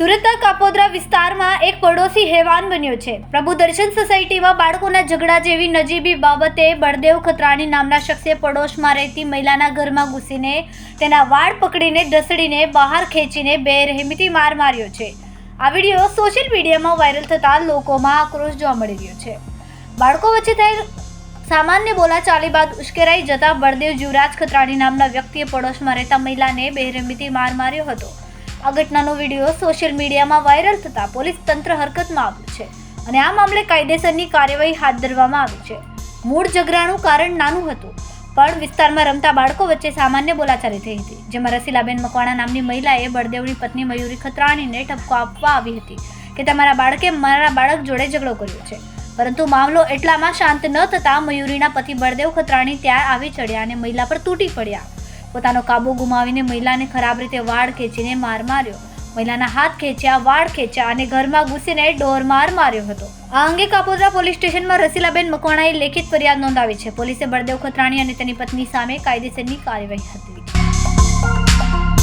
સુરતના કાપોદ્રા વિસ્તારમાં એક પડોશી હેવાન બન્યો છે. પ્રભુ દર્શન સોસાયટીમાં બાળકોના ઝઘડા જેવી નજીબી બાબતે બળદેવ ખત્રાણી નામના શખ્સે પડોશમાં રહેતી મહિલાના ઘરમાં ઘૂસીને તેના વાળ પકડીને ઢસડીને બહાર ખેંચીને બેરહેમીથી માર માર્યો છે. આ વીડિયો સોશિયલ મીડિયામાં વાયરલ થતાં લોકોમાં આક્રોશ જોવા મળી રહ્યો છે. બાળકો વચ્ચે થયેલ સામાન્ય બોલાચાલી બાદ ઉશ્કેરાઈ જતા બળદેવ જીવરાજ ખત્રાણી નામના વ્યક્તિએ પડોશમાં રહેતા મહિલાને બેરહેમીથી માર માર્યો હતો. આ ઘટનાનો વીડિયો સોશિયલ મીડિયામાં વાયરલ થતાં પોલીસ તંત્ર હરકતમાં આવ્યું છે અને આ મામલે કાયદેસરની કાર્યવાહી હાથ ધરવામાં આવી છે. મૂળ ઝઘડાનું કારણ નાનું હતું, પણ વિસ્તારમાં રમતા બાળકો વચ્ચે સામાન્ય બોલાચાલી થઈ હતી, જેમાં રસીલાબેન મકવાણા નામની મહિલાએ બળદેવની પત્ની મયુરી ખત્રાણીને ઠપકો આપવા આવી હતી કે તમારા બાળકે મારા બાળક જોડે ઝઘડો કર્યો છે. પરંતુ મામલો એટલામાં શાંત ન થતાં મયુરીના પતિ બળદેવ ખત્રાણી ત્યાં આવી ચડ્યા અને મહિલા પર તૂટી પડ્યા. પોતાનો કાબુ ગુમાવીને મહિલાને ખરાબ રીતે વાળ ખેંચીને માર માર્યો. મહિલાના હાથ ખેંચ્યા, વાળ ખેંચ્યા અને ઘરમાં ઘૂસીને ડોર માર માર્યો હતો. આ અંગે કાપોદ્રા પોલીસ સ્ટેશનમાં રસીલાબેન મકવાણાએ લેખિત ફરિયાદ નોંધાવી છે. પોલીસે બળદેવ ખત્રાણી અને તેની પત્ની સામે કાયદેસરની કાર્યવાહી ધરી.